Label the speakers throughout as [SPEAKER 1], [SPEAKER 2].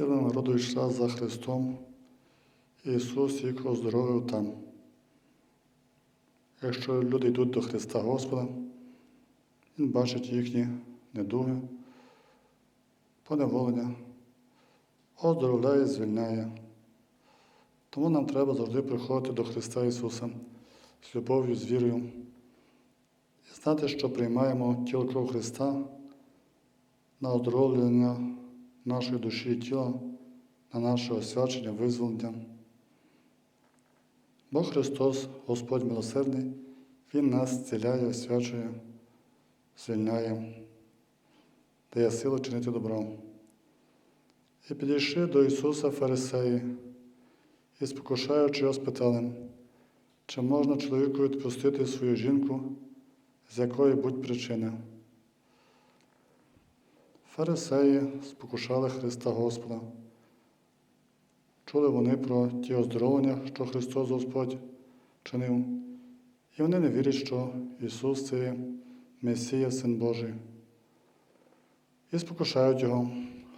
[SPEAKER 1] Сила народу йшла за Христом, Ісус їх оздоровив там. Якщо люди йдуть до Христа Господа, Він бачить їхні недуги, поневолення, оздоровляє, звільняє. Тому нам треба завжди приходити до Христа Ісуса з любов'ю, з вірою і знати, що приймаємо тіло кров Христа на оздоровлення нашої душі і тіла, на наше освячення, визволення. Бо Христос, Господь милосердний, Він нас зціляє, освячує, звільняє, дає силу чинити добро. І підійшли до Ісуса Фарисеї і, спокушаючи його, спитали, чи можна чоловіку відпустити свою жінку, з якої будь причини. Фарисеї спокушали Христа Господа. Чули вони про ті оздоровлення, що Христос Господь чинив, і вони не вірять, що Ісус це Месія, Син Божий. І спокушають Його,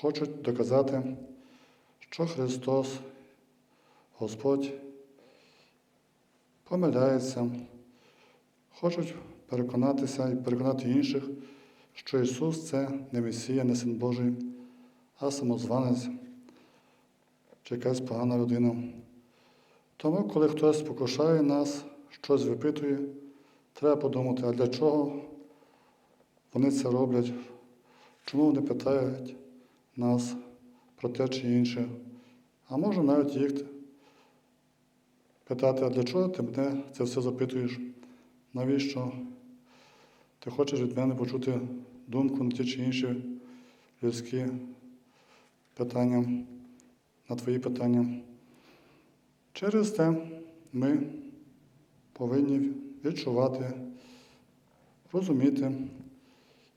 [SPEAKER 1] хочуть доказати, що Христос, Господь, помиляється, хочуть переконатися і переконати інших, що Ісус це не Месія, не Син Божий, а самозванець чи якась погана людина. Тому, коли хтось спокушає нас, щось випитує, треба подумати, а для чого вони це роблять, чому вони питають нас про те чи інше. А може навіть їх питати, а для чого ти мене це все запитуєш? Навіщо? Ти хочеш від мене почути думку на ті чи інші людські питання, на твої питання. Через те ми повинні відчувати, розуміти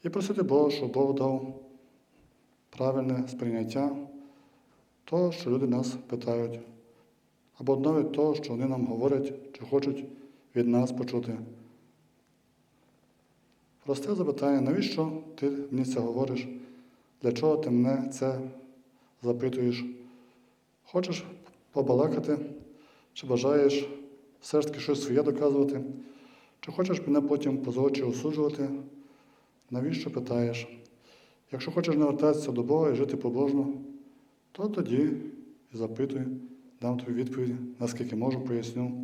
[SPEAKER 1] і просити Бога, щоб Бог дав правильне сприйняття того, що люди нас питають, або навіть того, що вони нам говорять чи хочуть від нас почути. Просте запитання, навіщо ти мені це говориш? Для чого ти мене це запитуєш? Хочеш побалакати, чи бажаєш все ж таки щось своє доказувати, чи хочеш мене потім позорче осуджувати? Навіщо питаєш? Якщо хочеш навертатися до Бога і жити побожно, то тоді і запитуй, дам тобі відповідь, наскільки можу, поясню,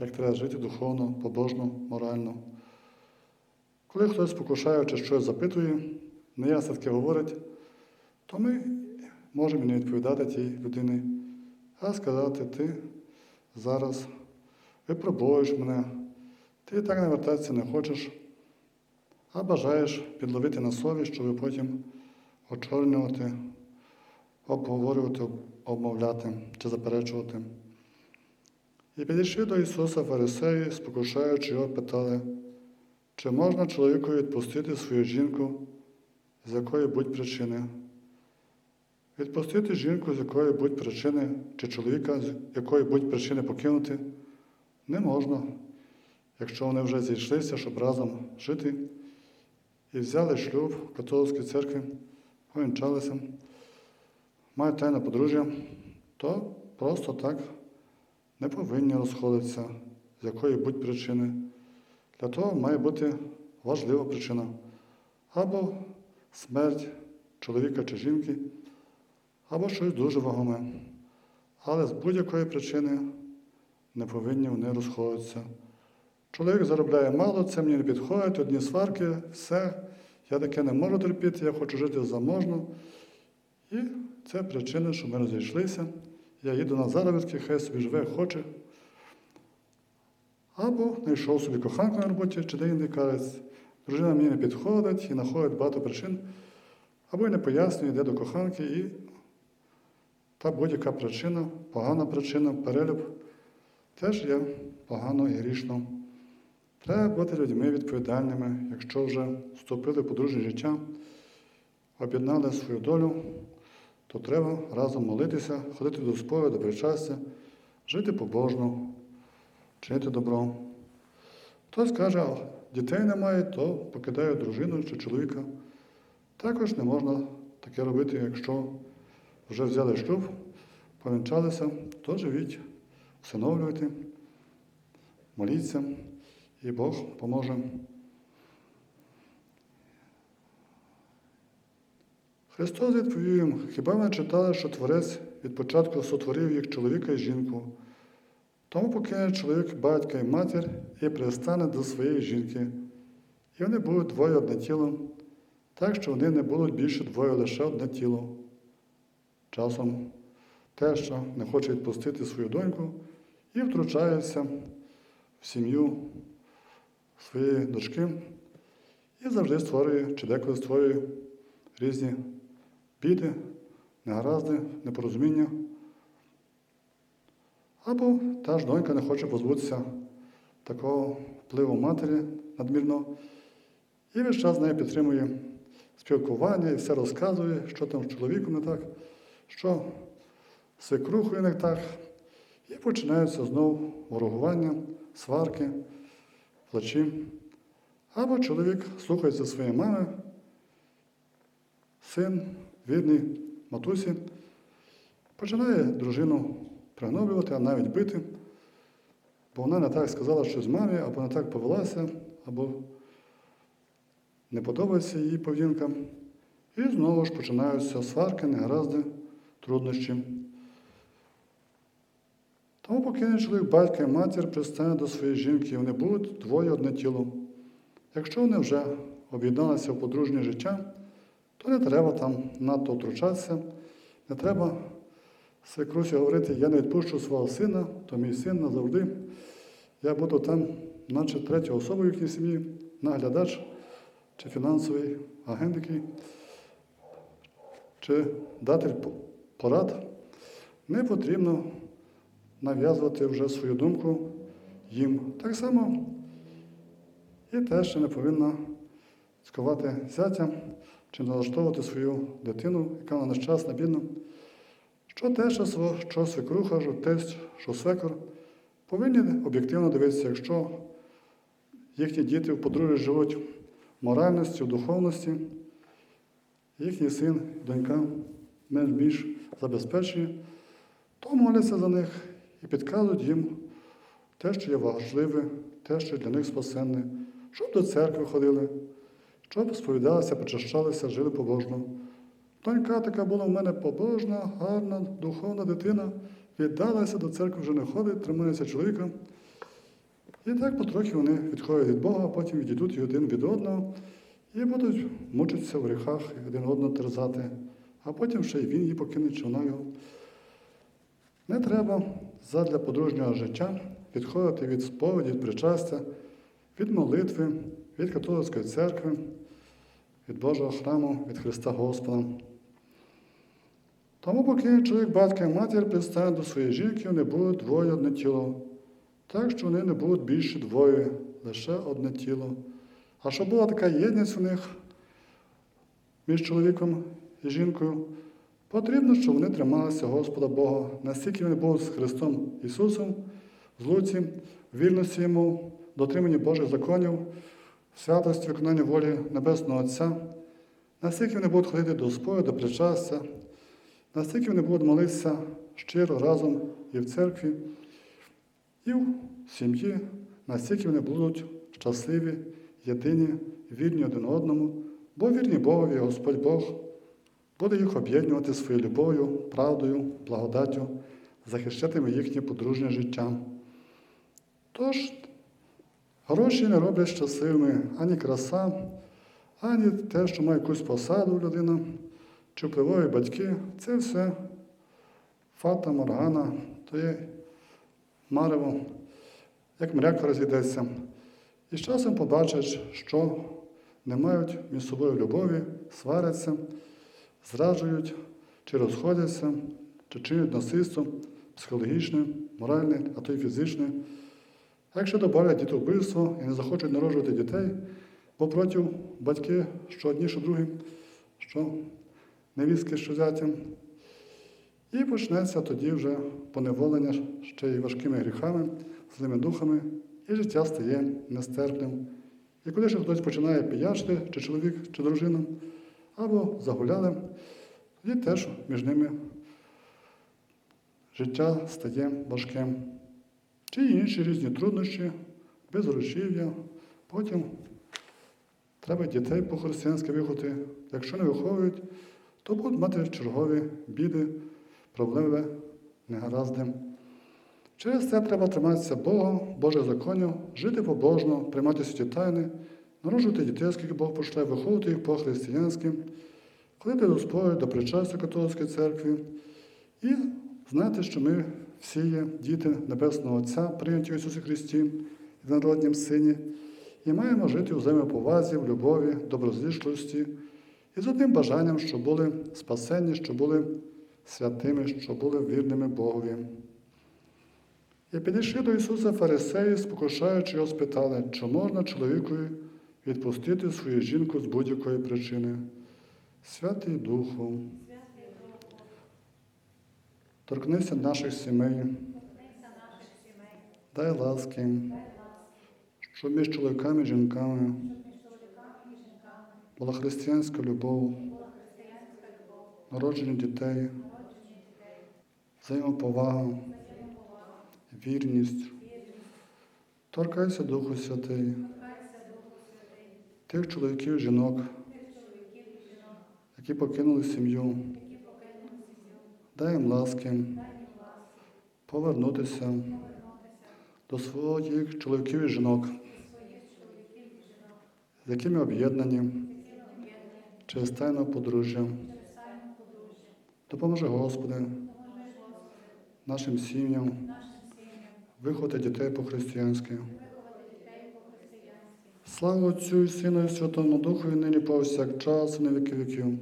[SPEAKER 1] як треба жити духовно, побожно, морально. Коли хтось спокушає чи щось запитує, неясно таке говорить, то ми можемо не відповідати тій людині, а сказати, ти зараз випробуєш мене, ти так навертатися не хочеш, а бажаєш підловити на совість, щоб потім очорнювати, обговорювати, обмовляти чи заперечувати. І підійшли до Ісуса Фарисеї, спокушаючи його, питали, чи можна чоловіку відпустити свою жінку, з якої будь причини? Відпустити жінку, з якої будь причини, чи чоловіка, з якої будь причини покинути, не можна, якщо вони вже зійшлися, щоб разом жити і взяли шлюб в католицькій церкві, повінчалися, мають тайне подружжя, то просто так не повинні розходитися, з якої будь причини. Для того має бути важлива причина. Або смерть чоловіка чи жінки, або щось дуже вагоме. Але з будь-якої причини не повинні вони розходитися. Чоловік заробляє мало, це мені не підходить, одні сварки, все. Я таке не можу терпіти, я хочу жити заможно. І це причина, що ми розійшлися. Я їду на заробітки, хай собі живе, хоче. Або знайшов собі коханку на роботі, чи де каже, дружина мені не підходить і знаходить багато причин, або й не пояснює, йде до коханки, і та будь-яка причина, погана причина, перелюб, теж є погано і грішно. Треба бути людьми відповідальними, якщо вже вступили в подружнє життя, об'єднали свою долю, то треба разом молитися, ходити до сповіді, до причастя, жити побожно чинити добро. Хтось каже, дітей немає, то покидає дружину чи чоловіка. Також не можна таке робити, якщо вже взяли шлюб, повінчалися, то живіть, всиновлюйте, моліться, і Бог поможе. Христос відповів їм, хіба ви читали, що Творець від початку сотворив їх чоловіка і жінку? Тому покине чоловік батька і матір і пристане до своєї жінки, і вони будуть двоє одне тіло, так що вони не будуть більше двоє лише одне тіло. Часом те, що не хоче відпустити свою доньку, і втручається в сім'ю своєї дочки і завжди створює чи деколи створює різні біди, негаразди, непорозуміння. Або та ж донька не хоче позбутися такого впливу матері надмірно, і весь час з нею підтримує спілкування і все розказує, що там з чоловіком не так, що з свекрухою не так. І починаються знову ворогування, сварки, плачі. Або чоловік слухається своєї мами, син, вірний матусі, починає дружину пригноблювати, а навіть бити, бо вона не так сказала щось мамі, або не так повелася, або не подобається її поведінка. І знову ж починаються сварки, негаразди, труднощі. Тому покине чоловік батька і матір пристане до своєї жінки, і вони будуть двоє одне тіло. Якщо вони вже об'єдналися в подружнє життя, то не треба там надто втручатися, не треба свекрусі говорити, я не відпущу свого сина, то мій син назавжди. Я буду там, наче третя особа в їхній сім'ї, наглядач чи фінансовий агент чи датель порад. Не потрібно нав'язувати вже свою думку їм. Так само і теж не повинна скувати зятя чи налаштовувати свою дитину, яка вона нещасна, бідна. Що те, що, свекруха, що тесть, що свекор, повинні об'єктивно дивитися, якщо їхні діти в подружжі живуть в моральності, в духовності, їхній син, донька менш-більш забезпечені, то моляться за них і підказують їм те, що є важливе, те, що для них спасенне, щоб до церкви ходили, щоб сповідалися, почащалися, жили побожно. Донька така була в мене побожна, гарна, духовна дитина, віддалася до церкви, вже не ходить, тримається чоловіка. І так потрохи вони відходять від Бога, а потім відійдуть один від одного і будуть мучитися в гріхах один одного терзати, а потім ще й він її покине, чи вона його. Не треба задля подружнього життя відходити від сповіді, від причастя, від молитви, від католицької церкви, від Божого храму, від Христа Господа. Тому поки чоловік, батька і матір пристане до своєї жінки, вони будуть двоє одне тіло. Так що вони не будуть більше двоє, лише одне тіло. А щоб була така єдність у них між чоловіком і жінкою, потрібно, щоб вони трималися Господа Бога, настільки вони будуть з Христом Ісусом, в злуці, вільності Йому, дотриманні Божих законів, святості виконання волі Небесного Отця, настільки вони будуть ходити до сповіді, до причастя, настільки вони будуть молитися щиро разом і в церкві, і в сім'ї, настільки вони будуть щасливі, єдині, вірні один одному, бо вірні Богові, Господь Бог буде їх об'єднувати своєю любов'ю, правдою, благодаттю, захищатиме їхнє подружнє життя. Тож, гроші не роблять щасливими ані краса, ані те, що має якусь посаду людина, чи впливові батьки. Це все фата, моргана, то є марево, як мряка розійдеться. І з часом побачать, що не мають між собою любові, сваряться, зраджують, чи розходяться, чи чинять насильство психологічне, моральне, а то й фізичне. Якщо добавлять дітовбивство і не захочуть народжувати дітей, бо проти батьки, що одні, що другі, що невістки, що зятям, і почнеться тоді вже поневолення ще й важкими гріхами, злими духами, і життя стає нестерпним. І коли ще хтось починає піячити, чи чоловік, чи дружина, або загуляли, тоді теж між ними життя стає важким. Чи інші різні труднощі, безручів'я. Потім треба дітей по-християнськи виховати. Якщо не виховують, то будуть мати чергові біди, проблеми, негаразди. Через це треба триматися Бога, Божих законів, жити побожно, приймати святі тайни, народжувати дітей, скільки Бог пошле, виховувати їх по-християнськи, ходити до сповіді, до причастя католицької церкви і знати, що ми всі є діти Небесного Отця, прийняті в Ісусі Христі, в народнім Сині, і маємо жити у взаємоповазі, в любові, доброзичливості і з одним бажанням, щоб були спасені, щоб були святими, щоб були вірними Богові. І підійшли до Ісуса фарисеї, спокушаючи його, спитали, чи можна чоловікові відпустити свою жінку з будь-якої причини. Святий Духу, торкнися наших сімей, дай ласки, щоб між чоловіками і жінками була християнська любов, народження дітей, взаємоповага, вірність. Торкайся Духу Святий, тих чоловіків жінок, які покинули сім'ю. Дай їм ласки повернутися до своїх чоловіків і жінок, з якими об'єднані через тайне подружжя. Допоможи, Господи, нашим сім'ям виховати дітей по-християнськи. Слава Отцю і Сину і Святому Духу, і нині повсякчас, на віки віків.